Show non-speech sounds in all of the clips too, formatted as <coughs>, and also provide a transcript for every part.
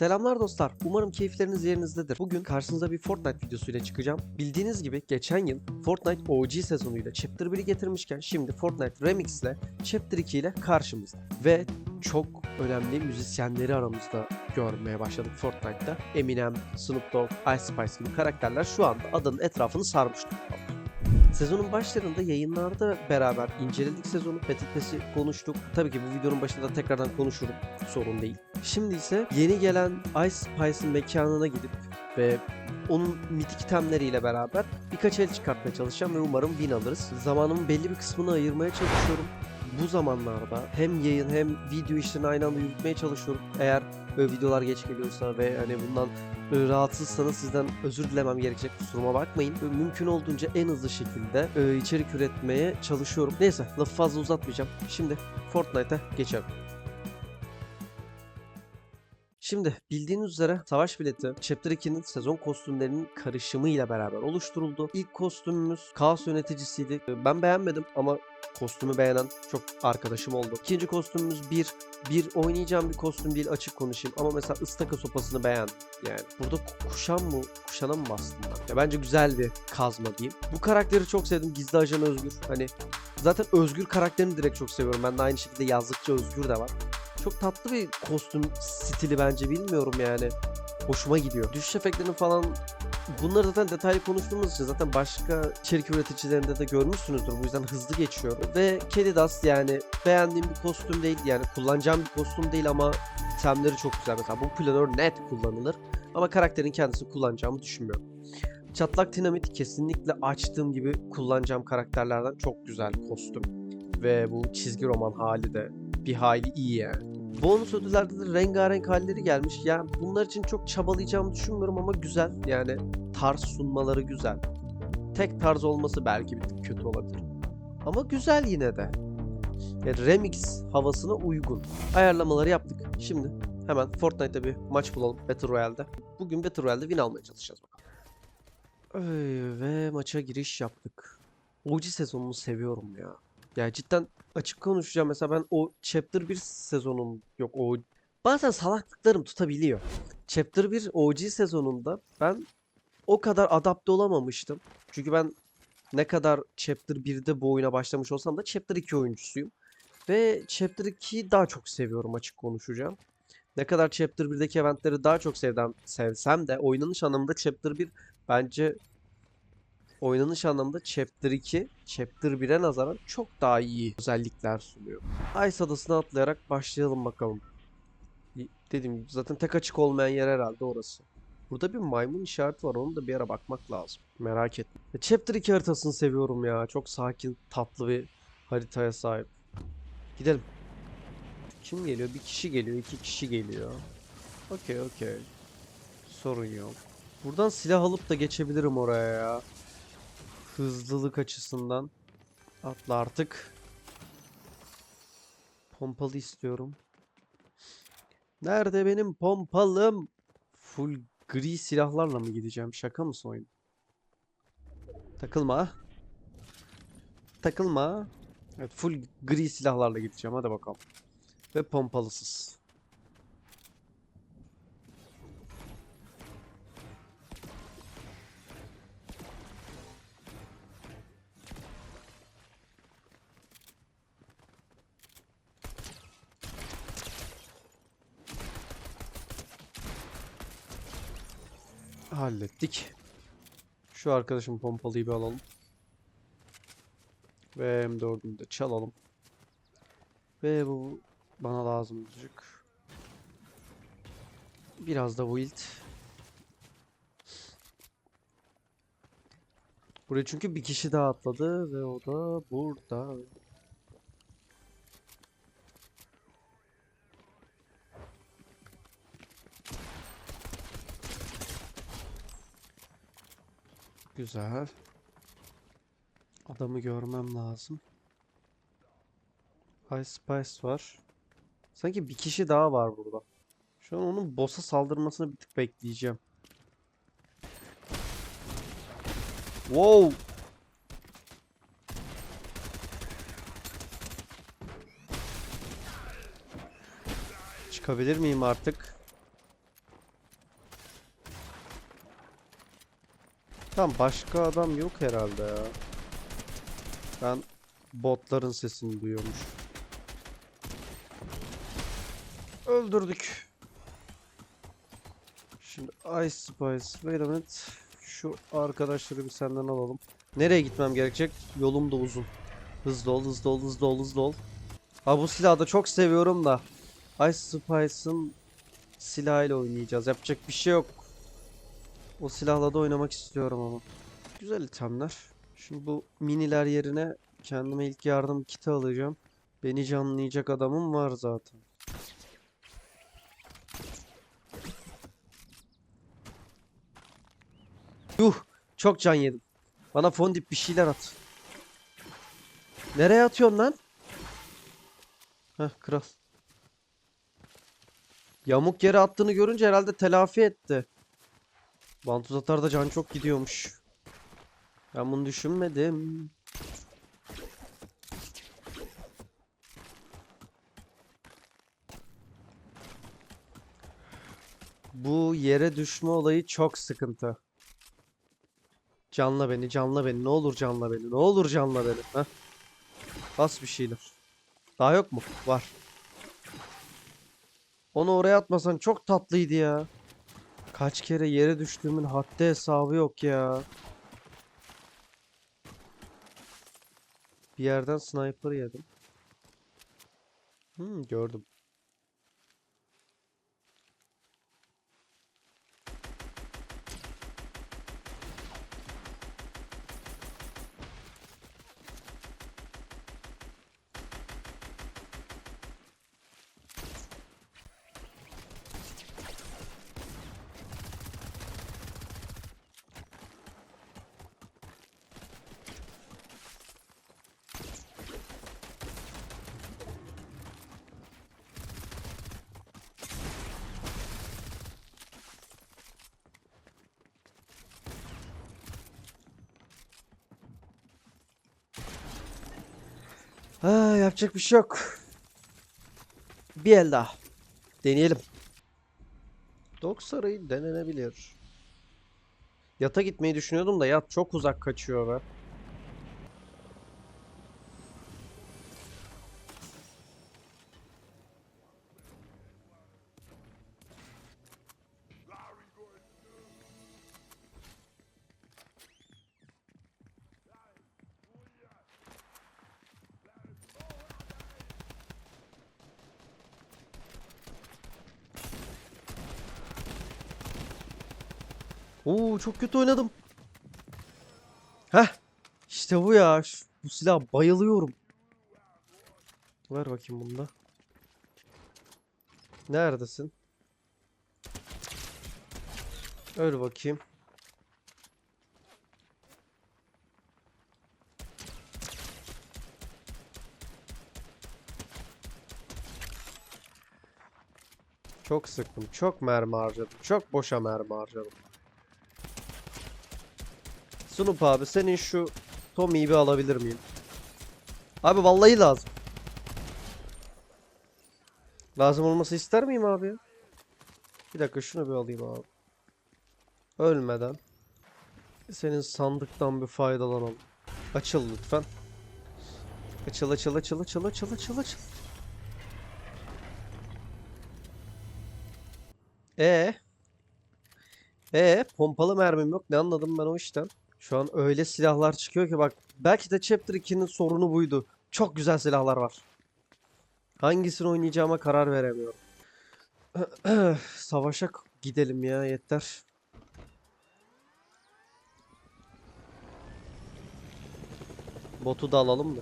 Selamlar dostlar. Umarım keyifleriniz yerinizdedir. Bugün karşınıza bir Fortnite videosuyla çıkacağım. Bildiğiniz gibi geçen yıl Fortnite OG sezonuyla Chapter 1'i getirmişken şimdi Fortnite Remix ile Chapter 2 ile karşımızda. Ve çok önemli müzisyenleri aramızda görmeye başladık Fortnite'ta. Eminem, Snoop Dogg, Ice Spice gibi karakterler şu anda adanın etrafını sarmış durumda. Sezonun başlarında yayınlarda beraber inceledik sezonu, Pass'i konuştuk. Tabii ki bu videonun başında da tekrardan konuşurum, sorun değil. Şimdi ise yeni gelen Ice Spice'ın mekanına gidip ve onun mitik itemleriyle beraber birkaç el çıkartmaya çalışacağım ve umarım win alırız. Zamanımın belli bir kısmını ayırmaya çalışıyorum. Bu zamanlarda hem yayın hem video işlerini aynı anda yürütmeye çalışıyorum. Eğer böyle videolar geç geliyorsa ve hani bundan rahatsızsanız sizden özür dilemem gerekecek kusuruma bakmayın. Mümkün olduğunca en hızlı şekilde e, içerik üretmeye çalışıyorum. Neyse lafı fazla uzatmayacağım. Şimdi Fortnite'a geçelim. Şimdi bildiğiniz üzere savaş bileti Chapter 2'nin sezon kostümlerinin karışımıyla beraber oluşturuldu. İlk kostümümüz Kaos yöneticisiydi. E, Ben beğenmedim ama kostümü beğenen çok arkadaşım oldu. İkinci kostümümüz bir bir oynayacağım bir kostüm değil açık konuşayım ama mesela ıstaka sopasını beğendim. Yani burada ku- kuşan mı kuşana mı bastım ben? Ya bence güzel bir kazma diyeyim. Bu karakteri çok sevdim. Gizli ajan Özgür. Hani zaten Özgür karakterini direkt çok seviyorum. Ben de aynı şekilde yazdıkça Özgür de var. Çok tatlı bir kostüm stili bence bilmiyorum yani. Hoşuma gidiyor. Düşüş efektlerini falan Bunları zaten detaylı konuştuğumuz için zaten başka içerik üreticilerinde de görmüşsünüzdür. Bu yüzden hızlı geçiyorum. Ve Kelly Dust yani beğendiğim bir kostüm değil. Yani kullanacağım bir kostüm değil ama itemleri çok güzel. Mesela bu planör net kullanılır. Ama karakterin kendisini kullanacağımı düşünmüyorum. Çatlak Dinamit kesinlikle açtığım gibi kullanacağım karakterlerden çok güzel kostüm. Ve bu çizgi roman hali de bir hayli iyi yani. Bonus ödüllerde de rengarenk halleri gelmiş. Yani bunlar için çok çabalayacağımı düşünmüyorum ama güzel. Yani tarz sunmaları güzel. Tek tarz olması belki bir kötü olabilir. Ama güzel yine de. Yani remix havasına uygun. Ayarlamaları yaptık. Şimdi hemen Fortnite'da bir maç bulalım Battle Royale'de. Bugün Battle Royale'de win almaya çalışacağız bakalım. Ve maça giriş yaptık. OG sezonunu seviyorum ya. Ya cidden açık konuşacağım. Mesela ben o Chapter 1 sezonun yok o bazen salaklıklarım tutabiliyor. Chapter 1 OG sezonunda ben o kadar adapte olamamıştım. Çünkü ben ne kadar Chapter 1'de bu oyuna başlamış olsam da Chapter 2 oyuncusuyum. Ve Chapter 2'yi daha çok seviyorum açık konuşacağım. Ne kadar Chapter 1'deki eventleri daha çok sevdem, sevsem de oynanış anlamında Chapter 1 bence oynanış anlamında Chapter 2, Chapter 1'e nazaran çok daha iyi özellikler sunuyor. Ice Adası'na atlayarak başlayalım bakalım. Dediğim gibi zaten tek açık olmayan yer herhalde orası. Burada bir maymun işareti var. Onu da bir ara bakmak lazım. Merak etme. Chapter 2 haritasını seviyorum ya. Çok sakin, tatlı bir haritaya sahip. Gidelim. Kim geliyor? Bir kişi geliyor, iki kişi geliyor. Okey, okey. Sorun yok. Buradan silah alıp da geçebilirim oraya ya. Hızlılık açısından. Atla artık. Pompalı istiyorum. Nerede benim pompalım? Full gri silahlarla mı gideceğim? Şaka mısın oyun? Takılma. Takılma. Evet full gri silahlarla gideceğim. Hadi bakalım. Ve pompalısız. Hallettik. Şu arkadaşın pompalıyı bir alalım. Ve M4'ünü de çalalım. Ve bu bana lazım olacak. Biraz da build. Buraya çünkü bir kişi daha atladı ve o da burada. Güzel. Adamı görmem lazım. Ice Spice var. Sanki bir kişi daha var burada. Şu an onun boss'a saldırmasını bir tık bekleyeceğim. Wow! Çıkabilir miyim artık? Tamam başka adam yok herhalde ya. Ben botların sesini duyuyormuş. Öldürdük. Şimdi Ice Spice. Wait a minute. Şu arkadaşları bir senden alalım. Nereye gitmem gerekecek? Yolum da uzun. Hızlı ol, hızlı ol, hızlı ol, hızlı ol. Ha bu silahı da çok seviyorum da. Ice Spice'ın silahıyla oynayacağız. Yapacak bir şey yok. O silahla da oynamak istiyorum ama. Güzel itemler. Şimdi bu miniler yerine kendime ilk yardım kiti alacağım. Beni canlayacak adamım var zaten. Yuh! Çok can yedim. Bana fondip bir şeyler at. Nereye atıyorsun lan? Heh kral. Yamuk yere attığını görünce herhalde telafi etti. Vantuz atar da can çok gidiyormuş. Ben bunu düşünmedim. Bu yere düşme olayı çok sıkıntı. Canla beni, canla beni. Ne olur canla beni. Ne olur canla beni. Heh. Bas bir şeyler. Daha yok mu? Var. Onu oraya atmasan çok tatlıydı ya. Kaç kere yere düştüğümün haddi hesabı yok ya. Bir yerden sniper yedim. Hmm, gördüm. Ha, yapacak bir şey yok. Bir el daha. Deneyelim. Dog sarayı denenebilir. Yata gitmeyi düşünüyordum da yat çok uzak kaçıyor be. Çok kötü oynadım. Heh. İşte bu ya. Şu- bu silah bayılıyorum. Ver bakayım bunu da. Neredesin? Öl bakayım. Çok sıktım. Çok mermi harcadım. Çok boşa mermi harcadım. Sunup abi senin şu Tommy'yi bir alabilir miyim? Abi vallahi lazım. Lazım olması ister miyim abi? Bir dakika şunu bir alayım abi. Ölmeden. Senin sandıktan bir faydalanalım. Açıl lütfen. Açıl açıl açıl açıl açıl açıl açıl. E E pompalı mermim yok. Ne anladım ben o işten? Şu an öyle silahlar çıkıyor ki bak belki de Chapter 2'nin sorunu buydu. Çok güzel silahlar var. Hangisini oynayacağıma karar veremiyorum. <clears throat> Savaşa gidelim ya yeter. Botu da alalım da.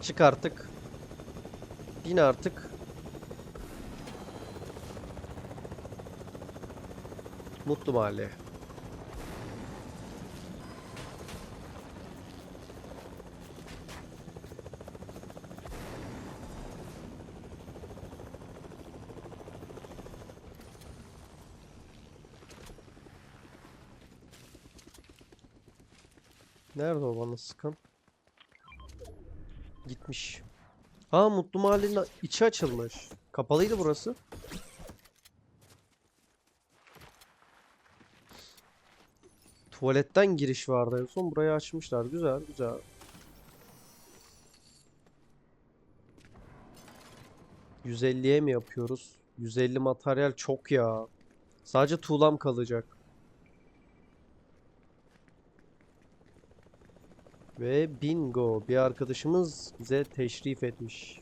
Çık artık. Bin artık. Mutlu Mahalle. Nerede o bana sıkan? Gitmiş. Ha Mutlu Mahallenin içi açılmış. Kapalıydı burası. Tuvaletten giriş vardı en son. Burayı açmışlar. Güzel güzel. ...150'ye mi yapıyoruz? 150 materyal çok ya. Sadece tuğlam kalacak. Ve bingo. Bir arkadaşımız bize teşrif etmiş.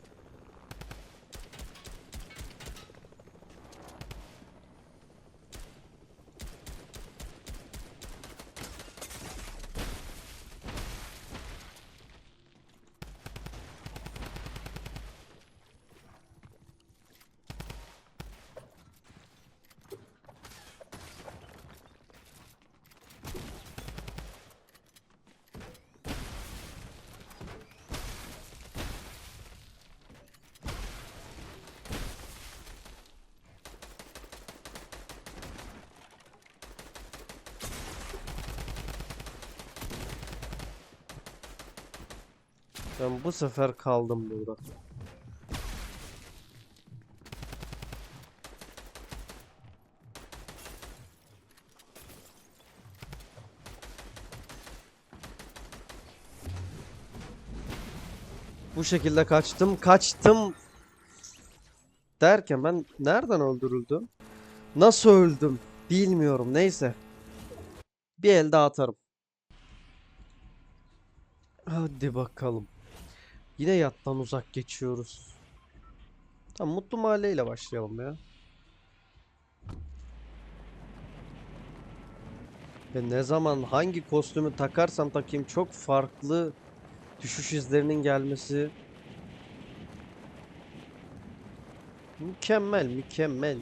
Ben bu sefer kaldım burada. Bu şekilde kaçtım, kaçtım derken ben nereden öldürüldüm? Nasıl öldüm? Bilmiyorum. Neyse. Bir el daha atarım. Hadi bakalım. Yine yattan uzak geçiyoruz. Tamam Mutlu Mahalle ile başlayalım ya. Ve ne zaman hangi kostümü takarsam takayım çok farklı düşüş izlerinin gelmesi mükemmel mükemmel.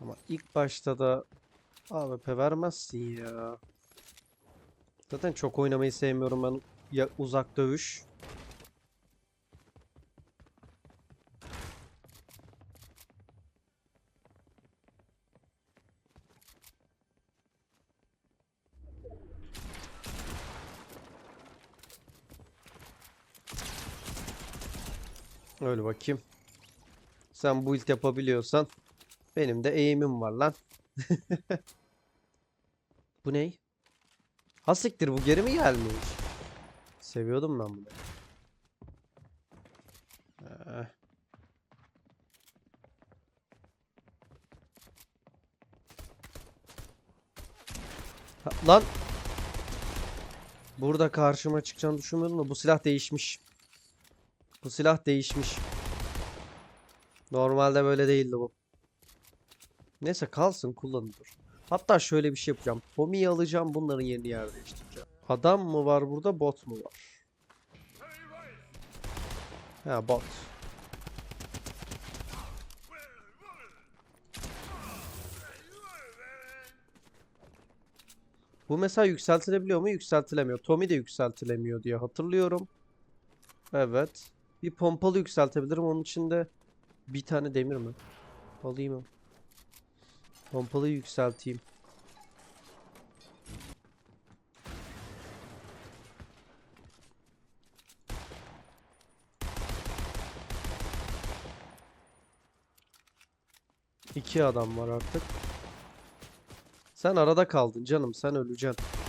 Ama ilk başta da AWP vermezsin ya. Zaten çok oynamayı sevmiyorum ben ya uzak dövüş. Öyle bakayım. Sen build yapabiliyorsan benim de eğimim var lan. <laughs> Bu ney? Ha siktir bu geri mi gelmiş? Seviyordum ben bunu. Eh. Ha, lan. Burada karşıma çıkacağını düşünmüyordum da bu silah değişmiş. Bu silah değişmiş. Normalde böyle değildi bu. Neyse kalsın kullanılır. Hatta şöyle bir şey yapacağım. Tommy'yi alacağım bunların yerini yer değiştireceğim. Adam mı var burada bot mu var? Ha bot. Bu mesela yükseltilebiliyor mu? Yükseltilemiyor. Tommy de yükseltilemiyor diye hatırlıyorum. Evet. Bir pompalı yükseltebilirim. Onun için de bir tane demir mi? Alayım mı? Pompalıyı yükselteyim. İki adam var artık. Sen arada kaldın canım. Sen öleceksin.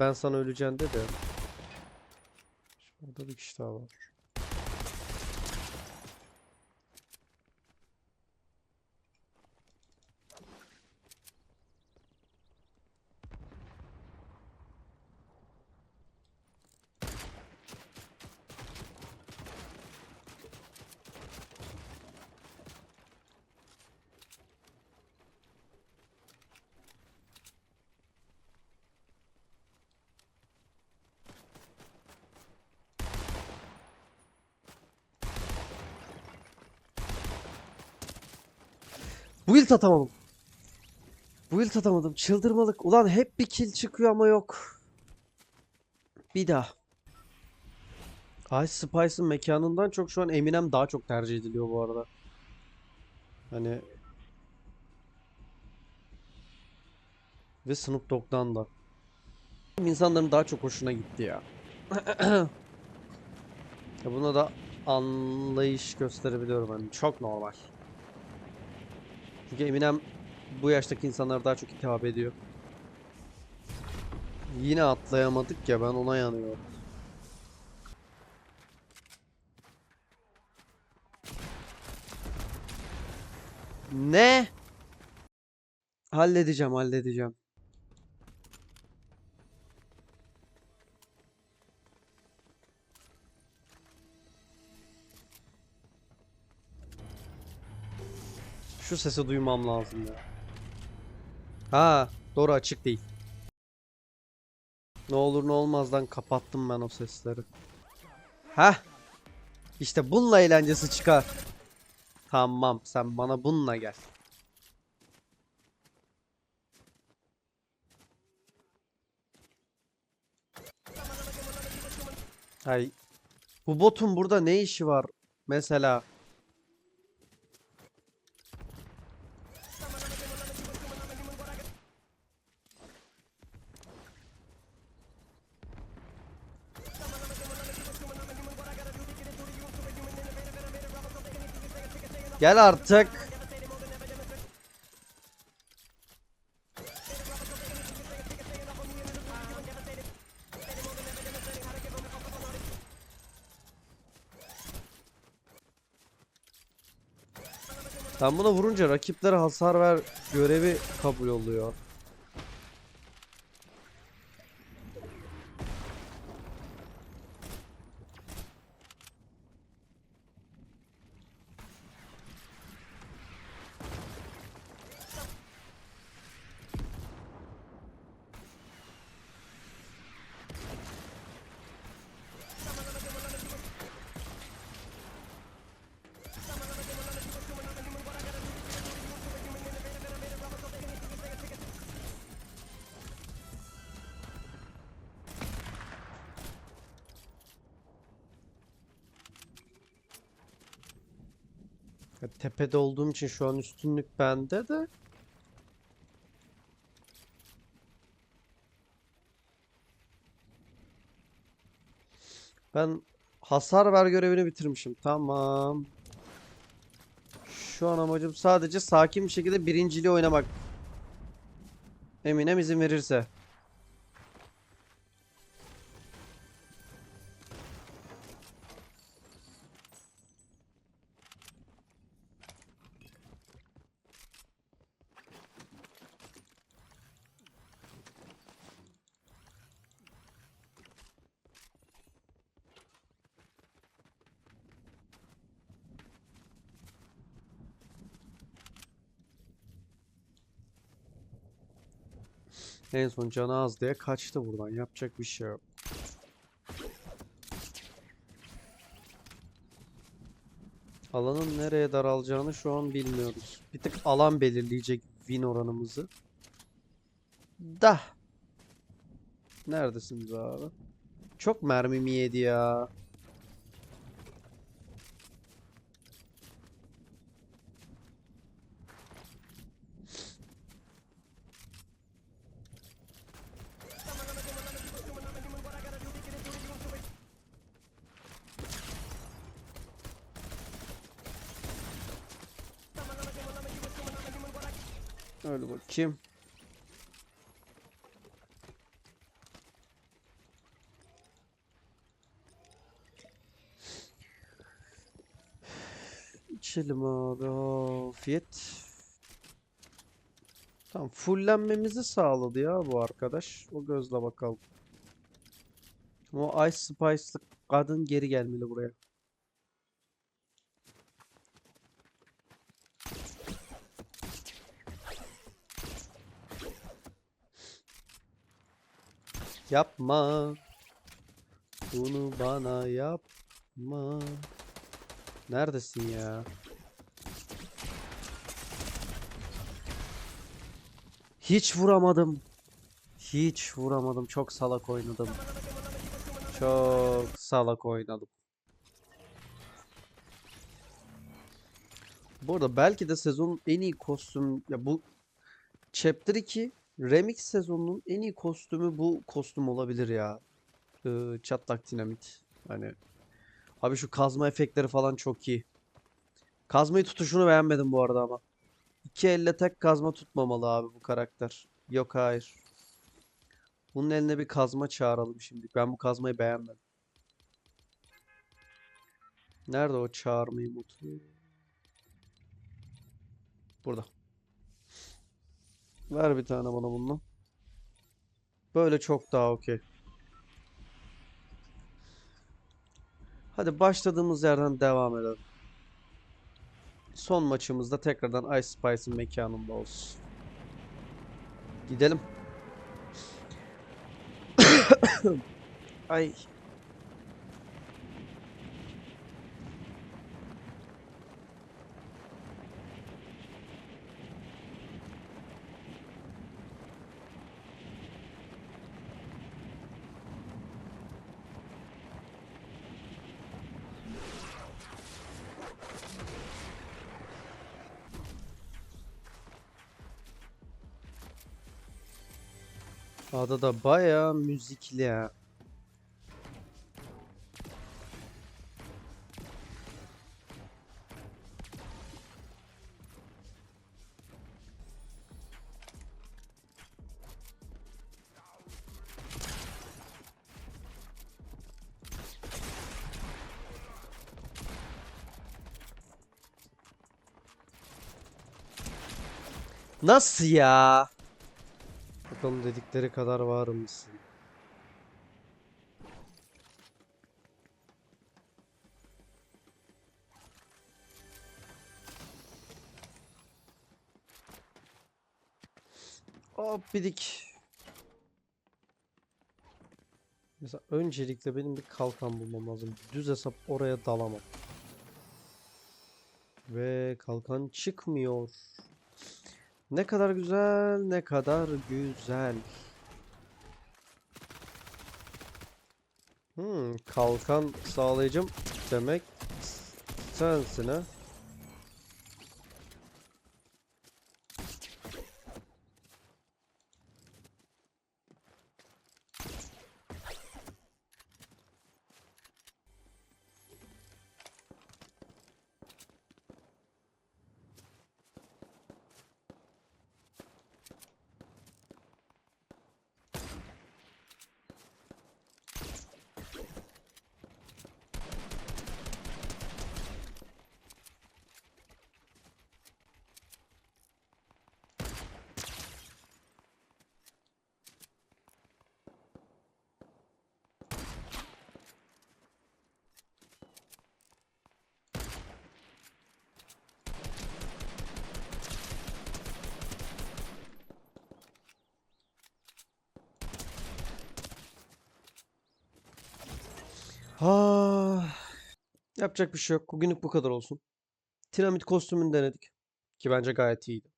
Ben sana öleceğim de de. Orada bir kişi daha var. Build atamadım. Build atamadım. Çıldırmalık. Ulan hep bir kill çıkıyor ama yok. Bir daha. Ice Spice'ın mekanından çok şu an Eminem daha çok tercih ediliyor bu arada. Hani Ve Snoop Dogg'dan da. İnsanların daha çok hoşuna gitti ya. <clears throat> buna da anlayış gösterebiliyorum hani çok normal. Çünkü Eminem bu yaştaki insanlara daha çok hitap ediyor. Yine atlayamadık ya ben ona yanıyorum. Ne? Halledeceğim, halledeceğim. Şu sesi duymam lazım ya. Ha, doğru açık değil. Ne olur ne olmazdan kapattım ben o sesleri. Heh. İşte bununla eğlencesi çıkar. Tamam, sen bana bununla gel. Hay. Bu botun burada ne işi var? Mesela. Gel artık. Ben buna vurunca rakiplere hasar ver görevi kabul oluyor. Ya tepede olduğum için şu an üstünlük bende de. Ben hasar ver görevini bitirmişim. Tamam. Şu an amacım sadece sakin bir şekilde birinciliği oynamak. Eminem izin verirse. En son canı az diye kaçtı buradan. Yapacak bir şey yok. Alanın nereye daralacağını şu an bilmiyoruz. Bir tık alan belirleyecek win oranımızı. Da. Neredesiniz abi? Çok mermimi yedi ya. Öyle bakayım. İçelim abi. Afiyet. Tamam fullenmemizi sağladı ya bu arkadaş. O gözle bakalım. O Ice Spice'lık kadın geri gelmeli buraya. Yapma. Bunu bana yapma. Neredesin ya? Hiç vuramadım. Hiç vuramadım. Çok salak oynadım. Çok salak oynadım. Bu arada belki de sezonun en iyi kostüm ya bu Chapter 2 Remix sezonunun en iyi kostümü bu kostüm olabilir ya. Ee, çatlak dinamit. Hani abi şu kazma efektleri falan çok iyi. Kazmayı tutuşunu beğenmedim bu arada ama. İki elle tek kazma tutmamalı abi bu karakter. Yok hayır. Bunun eline bir kazma çağıralım şimdi. Ben bu kazmayı beğenmedim. Nerede o çağırma emotu? Burada. Ver bir tane bana bundan. Böyle çok daha okey. Hadi başladığımız yerden devam edelim. Son maçımızda tekrardan Ice Spice'ın mekanında olsun. Gidelim. <coughs> Ay. Ada da müzikli ya. Nasıl ya? Bakalım dedikleri kadar var mısın? Hop bidik. Mesela öncelikle benim bir kalkan bulmam lazım. Düz hesap oraya dalamam. Ve kalkan çıkmıyor. Ne kadar güzel, ne kadar güzel. Hmm, kalkan sağlayacağım demek sensin. Ha, yapacak bir şey yok. Bugünlük bu kadar olsun. Dinamit kostümünü denedik. Ki bence gayet iyiydi.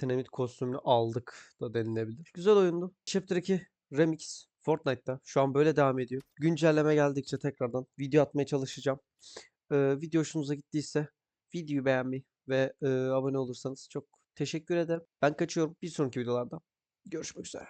Dinamit kostümünü aldık da denilebilir. Güzel oyundu. Chapter 2 Remix Fortnite'ta. Şu an böyle devam ediyor. Güncelleme geldikçe tekrardan video atmaya çalışacağım. Ee, video hoşunuza gittiyse videoyu beğenmeyi ve e, abone olursanız çok teşekkür ederim. Ben kaçıyorum. Bir sonraki videolarda görüşmek üzere.